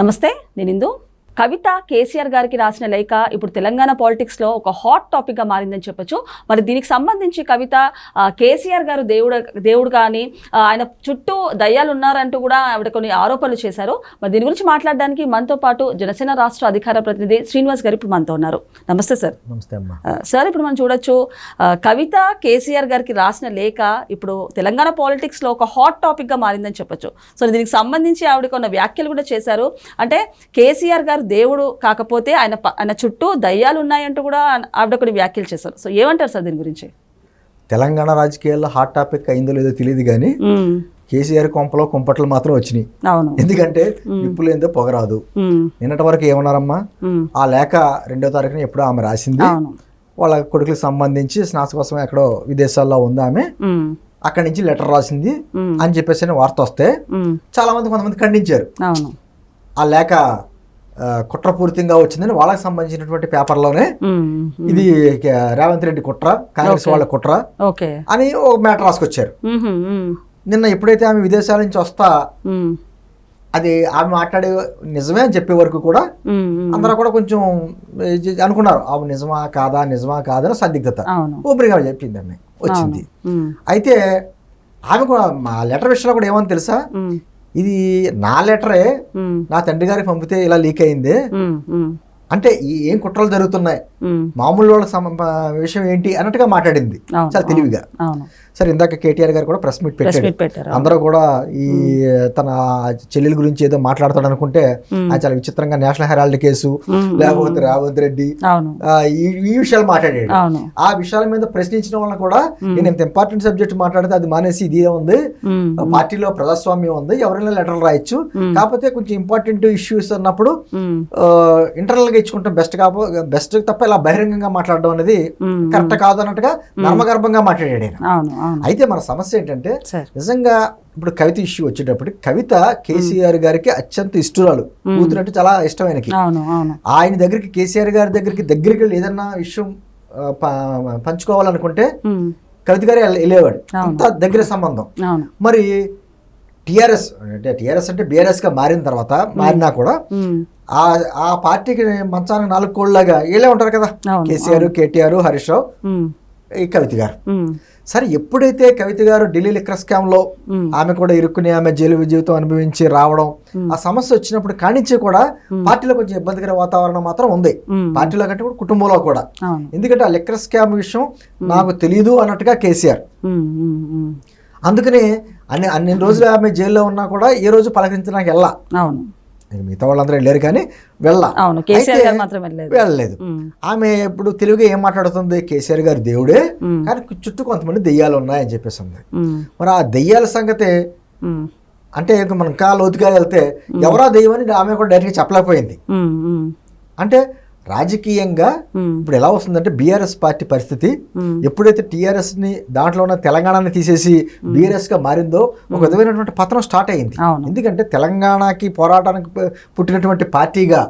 నమస్తే నేను ఇందు. కవిత కేసీఆర్ గారికి రాసిన లేఖ ఇప్పుడు తెలంగాణ పాలిటిక్స్లో ఒక హాట్ టాపిక్గా మారిందని చెప్పొచ్చు. మరి దీనికి సంబంధించి కవిత కేసీఆర్ గారు దేవుడు దేవుడు కానీ ఆయన చుట్టూ దయ్యాలు ఉన్నారంటూ కూడా ఆవిడ కొన్ని ఆరోపణలు చేశారు. మరి దీని గురించి మాట్లాడడానికి మనతో పాటు జనసేన రాష్ట్ర అధికార ప్రతినిధి శ్రీనివాస్ గారు ఇప్పుడు మనతో ఉన్నారు. నమస్తే సార్. నమస్తే సార్ ఇప్పుడు మనం చూడొచ్చు కవిత కేసీఆర్ గారికి రాసిన లేఖ ఇప్పుడు తెలంగాణ పాలిటిక్స్లో ఒక హాట్ టాపిక్గా మారిందని చెప్పొచ్చు. సో దీనికి సంబంధించి ఆవిడ కొన్ని వ్యాఖ్యలు కూడా చేశారు. అంటే కేసీఆర్ గారు దేవుడు కాకపోతే ఆయన ఆయన చుట్టూ దయ్యాలు ఉన్నాయంటూ కూడా ఆవిడ కొన్ని వ్యాఖ్యలు చేశారు. సో ఏమంటారు సార్ దీని గురించి? తెలంగాణ రాజకీయాల్లో హాట్ టాపిక్ అయిందో లేదో తెలియదు కానీ కేసీఆర్ కొంపలో కుంపట్లు మాత్రం వచ్చినాయి. ఎందుకంటే నిప్పులేందో పొగరాదు. ఉమ్, నిన్నటి వరకు ఏమన్నారమ్మా? ఆ లేఖ రెండో తారీఖున ఎప్పుడో ఆమె రాసింది. వాళ్ళ కొడుకులకు సంబంధించి స్నాస్ కోసం ఎక్కడో విదేశాల్లో ఉంది ఆమె. అక్కడి నుంచి లెటర్ రాసింది. అని చెప్పేసి వార్త వస్తే చాలా మంది కొంతమంది ఖండించారు. ఆ లేఖ కుట్రపూరితంగా వచ్చిందని వాళ్ళకి సంబంధించినటువంటి పేపర్లోనే ఇది రేవంత్ రెడ్డి కుట్ర కాంగ్రెస్ వాళ్ళ కుట్ర అని ఒక మ్యాటర్ రాసుకొచ్చారు. నిన్న ఎప్పుడైతే ఆమె విదేశాల నుంచి వస్తా అది ఆమె మాట్లాడే నిజమే అని చెప్పే వరకు కూడా అందరూ కూడా కొంచెం అనుకున్నారు. ఆమె నిజమా కాదా నిజమా కాదా అని సందిగ్ధత. ఊపిరిగా చెప్పింది ఆమె. వచ్చింది. అయితే ఆమె కూడా మా లెటర్ విషయంలో కూడా ఏమని తెలుసా? ఇది నా లెటరే నా తండ్రి గారికి పంపితే ఇలా లీక్ అయింది. అంటే ఏం కుట్రలు జరుగుతున్నాయి? మామూలు వాళ్ళ విషయం ఏంటి? అన్నట్టుగా మాట్లాడింది. చాలా తెలివిగా. సరే ఇందాక కేటీఆర్ గారు కూడా ప్రెస్ మీట్ పెట్టారు. అందరూ కూడా ఈ తన చెల్లెల గురించి ఏదో మాట్లాడతాడు అనుకుంటే చాలా విచిత్రంగా నేషనల్ హెరాల్డ్ కేసు. లేకపోతే రేవంత్ రెడ్డి ఈ విషయాలు మాట్లాడాడు. ఆ విషయాల మీద ప్రశ్నించిన వాళ్ళని కూడా నేను ఇంత ఇంపార్టెంట్ సబ్జెక్ట్ మాట్లాడితే అది మానేసి ఇది ఉంది. పార్టీలో ప్రజాస్వామ్యం ఉంది ఎవరైనా లెటర్లు రాయొచ్చు. కాకపోతే కొంచెం ఇంపార్టెంట్ ఇష్యూస్ అన్నప్పుడు ఇంటర్నల్గా ఇచ్చుకుంటాం. బెస్ట్ కాపో బెస్ట్ తప్ప ఇలా బహిరంగంగా మాట్లాడడం అనేది కరెక్ట్ కాదు అన్నట్టుగా నర్మగర్భంగా మాట్లాడాడు ఆయన అయితే మన సమస్య ఏంటంటే నిజంగా ఇప్పుడు కవిత ఇష్యూ వచ్చేటప్పుడు కవిత కేసీఆర్ గారికి అత్యంత ఇష్టరాలు. కూతురంటే చాలా ఇష్టం ఆయనకి ఆయన దగ్గరికి కేసీఆర్ గారి దగ్గరికి దగ్గరికి ఏదన్నా ప- పంచుకోవాలనుకుంటే కవిత గారే వెళ్ళ- వెళ్ళేవాడు. అంత దగ్గర సంబంధం. మరి టిఆర్ఎస్ అంటే టిఆర్ఎస్ అంటే బీఆర్ఎస్గా మారిన తర్వాత మారినా కూడా ఆ ఆ పార్టీకి మంచానికి నాలుగు కోళ్ళగా వీళ్ళే ఉంటారు కదా. కేసీఆర్ కేటీఆర్ హరీష్ రావు. కవిత గారు. సరే ఎప్పుడైతే కవిత గారు ఢిల్లీ లిక్కర్ స్కామ్లో ఆమె కూడా ఇరుక్కుని ఆమె జైలు జీవితం అనుభవించి రావడం ఆ సమస్య వచ్చినప్పుడు కానించి కూడా పార్టీలో కొంచెం ఇబ్బందికర వాతావరణం మాత్రం ఉంది. పార్టీలో కంటే కూడా కుటుంబంలో కూడా. ఎందుకంటే ఆ లిక్కర్ స్కామ్ విషయం నాకు తెలియదు అన్నట్టుగా కేసీఆర్. అందుకని అన్ని అన్ని రోజులు ఆమె జైల్లో ఉన్నా కూడా ఏ రోజు పలకరించడానికి వెళ్ళా. అవును. మిగతా వాళ్ళందరూ వెళ్ళారు కానీ వెళ్ళలేదు. వెళ్ళలేదు. ఆమె ఇప్పుడు తెలివిగా ఏం మాట్లాడుతుంది? కేసీఆర్ గారు దేవుడే. కానీ చుట్టూ కొంతమంది దెయ్యాలు ఉన్నాయని చెప్పేసి ఉంది. మరి ఆ దెయ్యాల సంగతే అంటే ఇక మనం ఇంకా లోతుగా వెళ్తే ఎవరా దెయ్యం అని ఆమె కూడా డైరెక్ట్గా చెప్పలేకపోయింది. అంటే రాజకీయంగా ఇప్పుడు ఎలా వస్తుందంటే బీఆర్ఎస్ పార్టీ పరిస్థితి ఎప్పుడైతే టీఆర్ఎస్ని దాంట్లో ఉన్న తెలంగాణని తీసేసి బీఆర్ఎస్గా మారిందో ఒక విధమైనటువంటి పతనం స్టార్ట్ అయింది. ఎందుకంటే తెలంగాణకి పోరాటానికి పుట్టినటువంటి పార్టీగా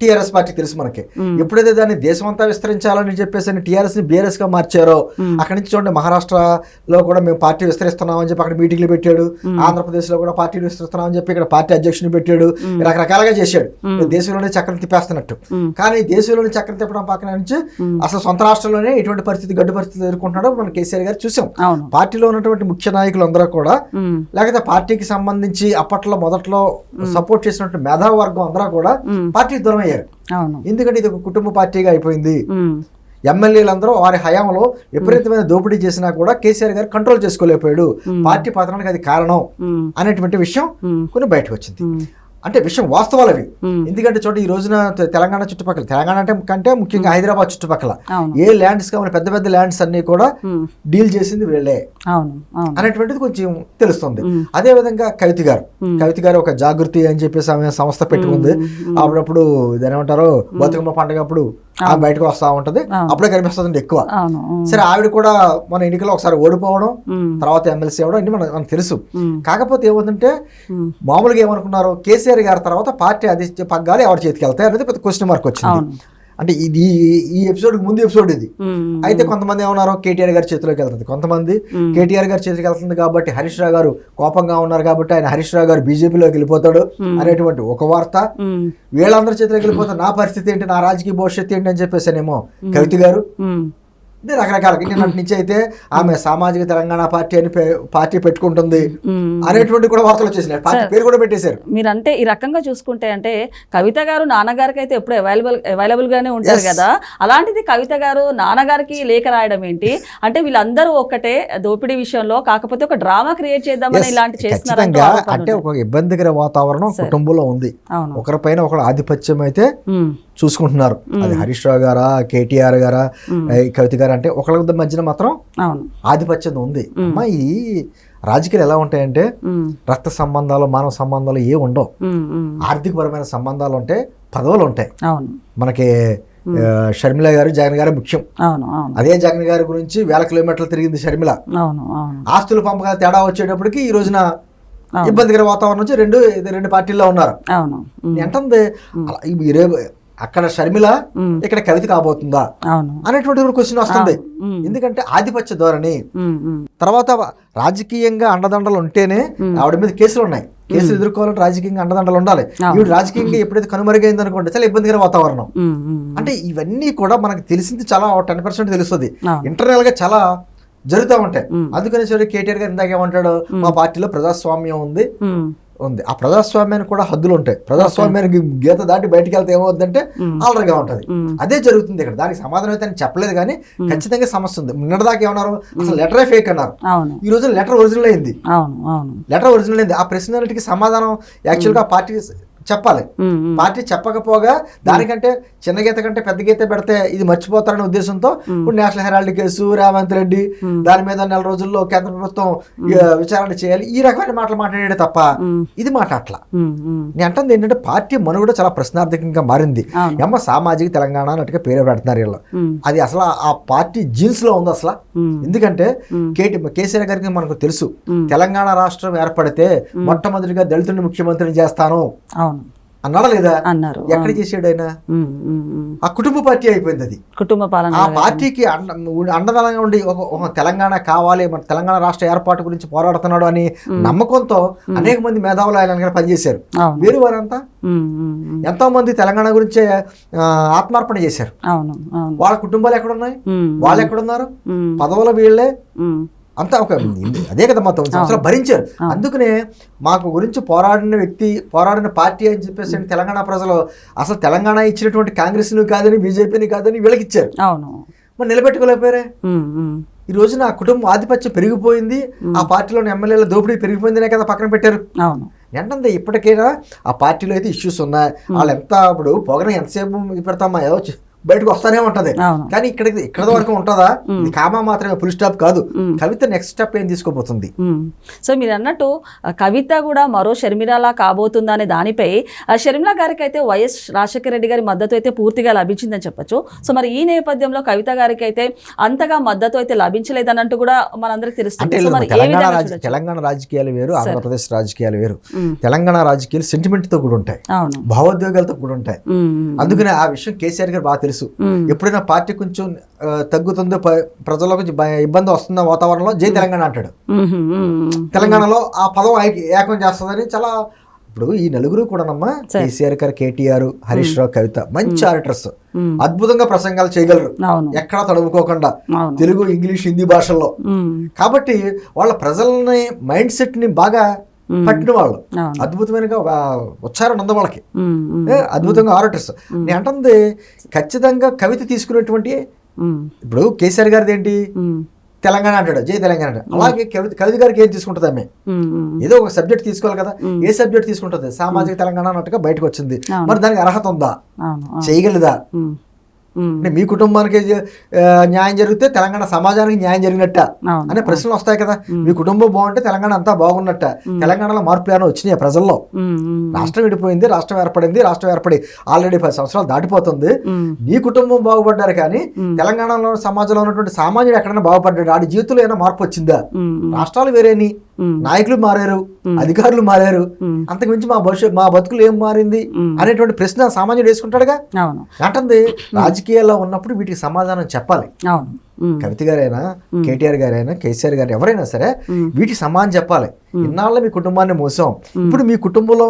టీఆర్ఎస్ పార్టీ తెలుసు మనకి. ఎప్పుడైతే దాన్ని దేశమంతా విస్తరించాలని చెప్పేసి టీఆర్ఎస్ని బీఆర్ఎస్గా మార్చారో. అక్కడి నుంచి చూడండి మహారాష్ట్రలో కూడా మేము పార్టీ విస్తరిస్తున్నామని చెప్పి అక్కడ మీటింగ్లు పెట్టాడు. ఆంధ్రప్రదేశ్లో కూడా పార్టీని విస్తరిస్తున్నామని చెప్పి ఇక్కడ పార్టీ అధ్యక్షుని పెట్టాడు. రకరకాలుగా చేశాడు. దేశంలోనే చక్రం తిప్పేస్తున్నట్టు. కానీ దేశంలోనే చక్రం తిప్పడం పక్కన నుంచి అసలు సొంత రాష్ట్రంలోనే ఇటువంటి పరిస్థితి గడ్డు పరిస్థితి ఎదుర్కొంటున్నాడో మనం కేసీఆర్ గారు చూసాం. పార్టీలో ఉన్నటువంటి ముఖ్య నాయకులు అందరూ కూడా లేకపోతే పార్టీకి సంబంధించి అప్పట్లో మొదట్లో సపోర్ట్ చేసినటువంటి మేధావి వర్గం అందరూ కూడా మ్మ్. పార్టీకి దూరం అయ్యారు ఎందుకంటే ఇది ఒక కుటుంబ పార్టీగా అయిపోయింది. ఎమ్మెల్యేలందరూ వారి హయాంలో విపరీతమైన దోపిడీ చేసినా కూడా కేసీఆర్ గారు కంట్రోల్ చేసుకోలేకపోయాడు. పార్టీ పతనానికి అది కారణం అనేటువంటి విషయం కొన్ని బయటకు వచ్చింది. అంటే విషయం వాస్తవాలు అవి ఎందుకంటే చూడండి ఈ రోజున తెలంగాణ చుట్టుపక్కల తెలంగాణ అంటే కంటే ముఖ్యంగా హైదరాబాద్ చుట్టుపక్కల. ఏ ల్యాండ్స్ కావాలి పెద్ద పెద్ద ల్యాండ్స్ అన్ని కూడా డీల్ చేసింది వీళ్ళే. అనేటువంటిది కొంచెం తెలుస్తుంది. అదే విధంగా కవిత గారు. కవిత గారు ఒక జాగృతి అని చెప్పేసి ఆమె సంస్థ పెట్టుకుంది. అప్పుడప్పుడు దాని ఏమంటారు? బతుకమ్మ పండుగ అప్పుడు బయటకు వస్తా ఉంటది. అప్పుడే కనిపిస్తుంది ఎక్కువ. సరే ఆవిడ కూడా మన ఎన్నికల్లో ఒకసారి ఓడిపోవడం తర్వాత ఎమ్మెల్సీ అవ్వడం అన్ని మనకు తెలుసు. కాకపోతే ఏమవుతుందంటే ఉమ్, మామూలుగా ఏమనుకున్నారు? కేసీఆర్ గారి తర్వాత పార్టీ అధిష్ట పగ్గాలు ఎవరి చేతికి వెళ్తాయి అనేది పెద్ద క్వశ్చన్ మార్క్ వచ్చింది. అంటే ఇది ఈ ఎపిసోడ్ ముందు ఎపిసోడ్ ఇది. అయితే కొంతమంది ఏమన్నారు? కేటీఆర్ గారి చేతిలోకి వెళ్తుంది. కొంతమంది. కేటీఆర్ గారి చేతికి వెళ్తుంది కాబట్టి హరీష్ రావు గారు కోపంగా ఉన్నారు కాబట్టి ఆయన హరీష్ రావు గారు బీజేపీలోకి వెళ్ళిపోతాడు అనేటువంటి ఒక వార్త. వీళ్ళందరి చేతిలోకి వెళ్ళిపోతే నా పరిస్థితి ఏంటి? నా రాజకీయ భవిష్యత్తు ఏంటి అని చెప్పేసానేమో కవిత గారు రకరకాల నిన్నటి నుంచి అయితే ఆమె సామాజిక తెలంగాణ పార్టీ అని పార్టీ పెట్టుకుంటుంది ఉమ్. అనేటువంటి కూడా వార్తలు వచ్చేసినాయి. పార్టీ పేరు కూడా పెట్టేశారు. మీరంటే ఈ రకంగా చూసుకుంటే అంటే కవిత గారు నాన్నగారికి అయితే ఎప్పుడు అవైలబుల్ అవైలబుల్ గానే ఉంటారు. కదా. అలాంటిది కవిత గారు నాన్నగారికి లేఖ రాయడం ఏంటి? అంటే వీళ్ళందరూ ఒక్కటే దోపిడీ విషయంలో కాకపోతే ఒక డ్రామా క్రియేట్ చేద్దామని ఇలాంటి ఆరోపణలు అంటే. ఒక ఇబ్బందికర వాతావరణం కుటుంబంలో ఉంది. ఒకరిపైన ఒకరు ఆధిపత్యం అయితే ఉమ్, చూసుకుంటున్నారు. అది హరీష్ రావు గారా కేటీఆర్ గారా కవిత గారు అంటే ఒకళ్ళ మధ్యన మాత్రం ఆధిపత్యం ఉంది. అమ్మా ఈ రాజకీయాలు ఎలా ఉంటాయంటే రక్త సంబంధాలు మానవ సంబంధాలు ఏ ఉండవు. ఆర్థికపరమైన సంబంధాలు ఉంటాయి పదవులు ఉంటాయి. మనకి షర్మిల గారు జగన్ గారు ముఖ్యం. అదే జగన్ గారి గురించి వేల కిలోమీటర్లు తిరిగింది షర్మిల. ఆస్తుల పంపకాల తేడా వచ్చేటప్పటికి ఈ రోజున. ఇబ్బందికర వాతావరణం నుంచి రెండు రెండు పార్టీల్లో ఉన్నారు. ఎంతంది? మీరే అక్కడ షర్మిల ఇక్కడ కవిత కాబోతుందా? అనేటువంటి క్వశ్చన్ వస్తుంది. ఎందుకంటే ఆధిపత్య ధోరణి. తర్వాత రాజకీయంగా అండదండలు ఉంటేనే ఆవిడ మీద కేసులు ఉన్నాయి. కేసులు ఎదుర్కోవాలంటే రాజకీయంగా అండదండలు ఉండాలి. ఈవిడ రాజకీయంగా ఎప్పుడైతే కనుమరుగైంది అనుకోండి చాలా ఇబ్బందికర వాతావరణం. అంటే ఇవన్నీ కూడా మనకు తెలిసింది చాలా టెన్ పర్సెంట్ తెలుస్తుంది. ఇంటర్నల్గా చాలా జరుగుతూ ఉంటాయి. అందుకని సరే కేటీఆర్ గారు ఇందాక ఏమంటాడు మా పార్టీలో ప్రజాస్వామ్యం ఉంది. ఉంది. ఆ ప్రజాస్వామ్యానికి కూడా హద్దులు ఉంటాయి. ప్రజాస్వామ్యానికి గీత దాటి బయటికి వెళ్తే ఏమవుద్దంటే ఆల్రెడీగా ఉంటది. అదే జరుగుతుంది ఇక్కడ. దానికి సమాధానం అయితే చెప్పలేదు కానీ ఖచ్చితంగా సమస్య ఉంది. నిన్నటిదాకా ఏమన్నారు? అసలు లెటరే ఫేక్ అన్నారు. ఈ రోజు లెటర్ ఒరిజినల్ అయింది. లెటర్ ఒరిజినల్ అయింది. ఆ ప్రశ్నలకి సమాధానం యాక్చువల్గా పార్టీ చెప్పాలి. పార్టీ చెప్పకపోగా దానికంటే చిన్న గీత కంటే పెద్ద గీత పెడితే ఇది మర్చిపోతారనే ఉద్దేశంతో ఇప్పుడు National Herald case Revanth Reddy దాని మీద నెల రోజుల్లో కేంద్ర ప్రభుత్వం విచారణ చేయాలి. ఈ రకమైన మాటలు మాట్లాడాడు తప్ప ఇది మాట్లాడలా ఉమ్, ఉమ్, నేను అంటుంది ఏంటంటే పార్టీ మనుగడ చాలా ప్రశ్నార్థకంగా మారింది. ఏమో సామాజిక తెలంగాణ అన్నట్టుగా పేరు పెడుతున్నారు వీళ్ళు. అది అసలు ఆ పార్టీ జీన్స్లో ఉంది అసలు. ఎందుకంటే. కేటీ కేసీఆర్ గారికి మనకు తెలుసు. తెలంగాణ రాష్ట్రం ఏర్పడితే మొట్టమొదటిగా దళితుడిని ముఖ్యమంత్రిని చేస్తాను. అన్నాడా లేదా అన్నారు. ఎక్కడ చేసాడు ఆయన. ఆ కుటుంబ పార్టీ అయిపోయింది అది. కుటుంబ పాలన ఆ పార్టీకి అండ అండదలంగా ఉండి ఒక తెలంగాణ కావాలి మన తెలంగాణ రాష్ట్ర ఏర్పాటు గురించి పోరాడుతున్నాడు అని నమ్మకంతో అనేక మంది మేధావులు ఆయన పనిచేశారు. వేరు వారంతా. ఎంతో మంది తెలంగాణ గురించే ఆత్మార్పణ చేశారు. వాళ్ళ కుటుంబాలు ఎక్కడున్నాయి? వాళ్ళు ఎక్కడున్నారు? పదవుల వీళ్ళే అంతా ఒక అదే కదా మా తొమ్మిది సంవత్సరాలు భరించారు. అందుకనే మాకు గురించి పోరాడిన వ్యక్తి పోరాడిన పార్టీ అని చెప్పేసి తెలంగాణ ప్రజలు అసలు తెలంగాణ ఇచ్చినటువంటి కాంగ్రెస్ని కాదని బీజేపీని కాదని వీళ్ళకి ఇచ్చారు. అవును. మరి నిలబెట్టుకోలేకపోయారే? ఈ రోజున ఆ కుటుంబం ఆధిపత్యం పెరిగిపోయింది. ఆ పార్టీలోని ఎమ్మెల్యేల దోపిడీ పెరిగిపోయిందనే కదా పక్కన పెట్టారు. అవును. ఏంటంటే ఇప్పటికైనా ఆ పార్టీలో అయితే ఇష్యూస్ ఉన్నాయి. వాళ్ళు ఎంత ఇప్పుడు పొగన ఎంతసేపు పెడతామా ఏదో బయటకు వస్తానే ఉంటది. కానీ ఇక్కడ ఇక్కడ వరకు ఉంటుందా? ఇది కామా మాత్రమే ఫుల్ స్టాప్ కాదు. కవిత నెక్స్ట్ స్టెప్ ఏం తీసుకోబోతుంది. సో మీరు అన్నట్టు కవిత కూడా మరో షర్మిలాలా కాబోతుందా అనే దానిపై షర్మిల గారికి అయితే వైఎస్ రాజశేఖర రెడ్డి గారి మద్దతు అయితే పూర్తిగా లభించిందని చెప్పొచ్చు. సో మరి ఈ నేపథ్యంలో కవిత గారికి అయితే అంతగా మద్దతు అయితే లభించలేదన్నట్టు కూడా మనందరికి అంటే తెలుస్తుంది తెలంగాణ రాజకీయాలు వేరు ఆంధ్రప్రదేశ్ రాజకీయాలు వేరు. తెలంగాణ రాజకీయాలు సెంటిమెంట్తో కూడా ఉంటాయి భావోద్వేగాలతో కూడా ఉంటాయి అందుకనే ఆ విషయం కేసీఆర్ గారు బాగా తెలుసు. మ్మ్. ఎప్పుడైనా పార్టీ కొంచెం తగ్గుతుందో ప్రజల్లో కొంచెం ఇబ్బంది వస్తున్న వాతావరణంలో జై తెలంగాణ అంటాడు. తెలంగాణలో ఆ పదం ఏకం చేస్తుందని చాలా ఇప్పుడు ఈ నలుగురు కూడానమ్మా కేసీఆర్ గారు కేటీఆర్ హరీష్ రావు కవిత మంచి ఆడిటర్స్ మ్మ్. అద్భుతంగా ప్రసంగాలు చేయగలరు. ఎక్కడా తడుముకోకుండా తెలుగు ఇంగ్లీష్ హిందీ భాషల్లో. కాబట్టి వాళ్ళ ప్రజలని మైండ్ సెట్ని బాగా పట్టిన వాళ్ళు. అద్భుతమైన ఉచ్చారణ ఉంది వాళ్ళకి. అద్భుతంగా ఆడిటర్స్ నేను అంటుంది ఖచ్చితంగా కవిత తీసుకునేటువంటి ఇప్పుడు కేసీఆర్ గారిది ఏంటి? తెలంగాణ అంటాడు జై తెలంగాణ అంటాడు. అలాగే కవిత కవిత గారికి ఏం తీసుకుంటుంది ఆమె. ఏదో ఒక సబ్జెక్ట్ తీసుకోవాలి కదా. ఏ సబ్జెక్ట్ తీసుకుంటుంది? సామాజిక తెలంగాణ అన్నట్టుగా బయటకు వచ్చింది. మరి దానికి అర్హత ఉందా. చేయగలదా. అంటే మీ కుటుంబానికి న్యాయం జరిగితే తెలంగాణ సమాజానికి న్యాయం జరిగినట్ట అనే ప్రశ్నలు వస్తాయి కదా. మీ కుటుంబం బాగుంటే తెలంగాణ అంతా బాగున్నట్ట. తెలంగాణలో మార్పులు ఏమైనా వచ్చినాయి ప్రజల్లో? రాష్ట్రం విడిపోయింది రాష్ట్రం ఏర్పడింది రాష్ట్రం ఏర్పడి ఆల్రెడీ పది సంవత్సరాలు దాటిపోతుంది. నీ కుటుంబం బాగుపడ్డారు కానీ తెలంగాణలో సమాజంలో ఉన్నటువంటి సామాన్యుడు ఎక్కడైనా బాగుపడ్డాడు? ఆడి జీవితంలో ఏమైనా మార్పు వచ్చిందా. రాష్ట్రాలు వేరేని. నాయకులు మారారు అధికారులు మారారు. ఉమ్, అంతకు మించి మా భవిష్యత్ మా బతుకులు ఏం మారింది. అనేటువంటి ప్రశ్న సామాన్యుడు వేసుకుంటాడుగా? అంటుంది రాజకీయాల్లో ఉన్నప్పుడు వీటికి సమాధానం చెప్పాలి. అవును. కవిత గారైనా కేటీఆర్ గారైనా కేసీఆర్ గారు ఎవరైనా సరే వీటికి సమాధానం చెప్పాలి. ఇన్నాళ్ళు మీ కుటుంబాన్ని మోసాం. ఇప్పుడు మీ కుటుంబంలో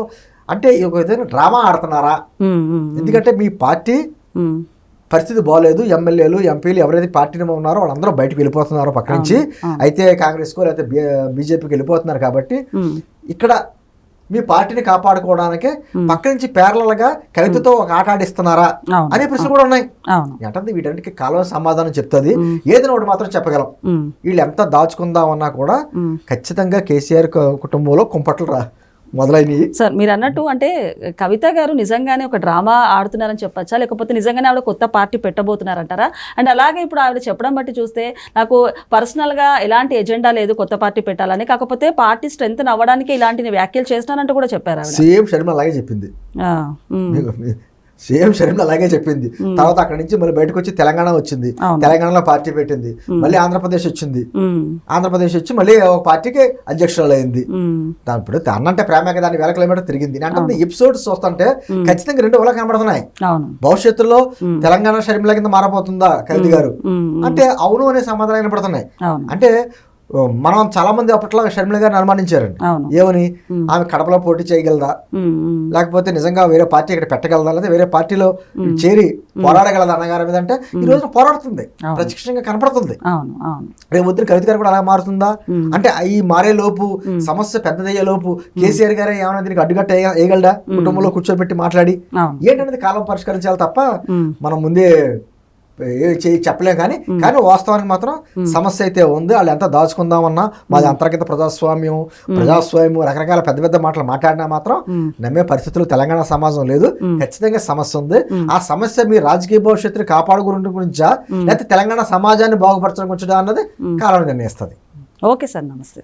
అంటే ఒక విధంగా డ్రామా ఆడుతున్నారా? ఎందుకంటే మీ పార్టీ పరిస్థితి బాగోలేదు ఎమ్మెల్యేలు ఎంపీలు ఎవరైతే పార్టీలో ఉన్నారో వాళ్ళందరూ బయటకు వెళ్ళిపోతున్నారు పక్క నుంచి. అయితే కాంగ్రెస్కో లేకపోతే బీజేపీకి వెళ్ళిపోతున్నారు కాబట్టి ఇక్కడ మీ పార్టీని కాపాడుకోవడానికి పక్క నుంచి పేర్లగా కవితతో ఒక ఆట ఆడిస్తున్నారా అనే ప్రశ్నలు కూడా ఉన్నాయి. ఏంటంటే వీటన్నిటికీ కాలువ సమాధానం చెప్తుంది. ఏదైనా ఒకటి మాత్రం చెప్పగలం. వీళ్ళు ఎంత దాచుకుందామన్నా కూడా. ఖచ్చితంగా కేసీఆర్ కుటుంబంలో కుంపట్లు రా మొదలైనవి. సార్ మీరు అన్నట్టు అంటే కవిత గారు నిజంగానే ఒక డ్రామా ఆడుతున్నారని చెప్పచ్చా? లేకపోతే నిజంగానే ఆవిడ కొత్త పార్టీ పెట్టబోతున్నారంటారా? అండ్ అలాగే ఇప్పుడు ఆవిడ చెప్పడం బట్టి చూస్తే నాకు పర్సనల్గా ఎలాంటి ఎజెండా లేదు కొత్త పార్టీ పెట్టాలని. కాకపోతే పార్టీ స్ట్రెంత్ అవ్వడానికి ఇలాంటి వ్యాఖ్యలు చేస్తానంటూ కూడా చెప్పారు సేమ్ షర్మిల అలాగే చెప్పింది. సేమ్ షర్మిల అలాగే చెప్పింది. తర్వాత అక్కడి నుంచి మళ్ళీ బయటకు వచ్చి తెలంగాణ వచ్చింది. తెలంగాణలో పార్టీ పెట్టింది. మళ్ళీ ఆంధ్రప్రదేశ్ వచ్చింది. ఆంధ్రప్రదేశ్ వచ్చి మళ్ళీ ఒక పార్టీకి అధ్యక్షురాలు అయింది. దాని ఇప్పుడు అన్నంటే ప్రేమగా దాని వేల కిలోమీటర్ తిరిగింది. అంటే ఎపిసోడ్స్ చూస్తుంటే ఖచ్చితంగా రెండు వల్ల కనబడుతున్నాయి. భవిష్యత్తులో తెలంగాణ షర్మిల కింద మారబోతుందా కవిత గారు? అంటే అవును అనే సమాధానం వినపడుతున్నాయి. అవును. అంటే మనం చాలా మంది అప్పట్లో షర్మిల గారిని అనుమానించారండి. ఏమని? ఆమె కడపలో పోటీ చేయగలదా? లేకపోతే నిజంగా వేరే పార్టీ ఇక్కడ పెట్టగలదా? లేదా వేరే పార్టీలో చేరి పోరాడగలదా అన్నగారి మీద అంటే ఈ రోజున పోరాడుతుంది. ప్రత్యక్షంగా కనపడుతుంది. రేపు పొద్దున కవిత గారు కూడా అలా మారుతుందా? అంటే ఈ మారే లోపు సమస్య పెద్దదయ్యే లోపు కేసీఆర్ గారే ఏమైనా దీనికి అడ్డుకట్ట వేయ- వేయగలడా? కుటుంబంలో కూర్చోబెట్టి మాట్లాడి ఏంటనేది కాలం పరిష్కరించాలి తప్ప మనం ముందే చెప్పలేం కానీ కానీ వాస్తవానికి మాత్రం సమస్య అయితే ఉంది. వాళ్ళు ఎంత దాచుకుందామన్నా మాది అంతర్గత ప్రజాస్వామ్యం ప్రజాస్వామ్యం రకరకాల పెద్ద పెద్ద మాటలు మాట్లాడినా మాత్రం నమ్మే పరిస్థితులు తెలంగాణ సమాజం లేదు. ఖచ్చితంగా సమస్య ఉంది. ఆ సమస్య మీ రాజకీయ భవిష్యత్తుని కాపాడుకునే గురించా లేకపోతే తెలంగాణ సమాజాన్ని బాగుపరచడం గురించా అన్నది కాలం నిర్ణయిస్తుంది. ఓకే సార్ నమస్తే.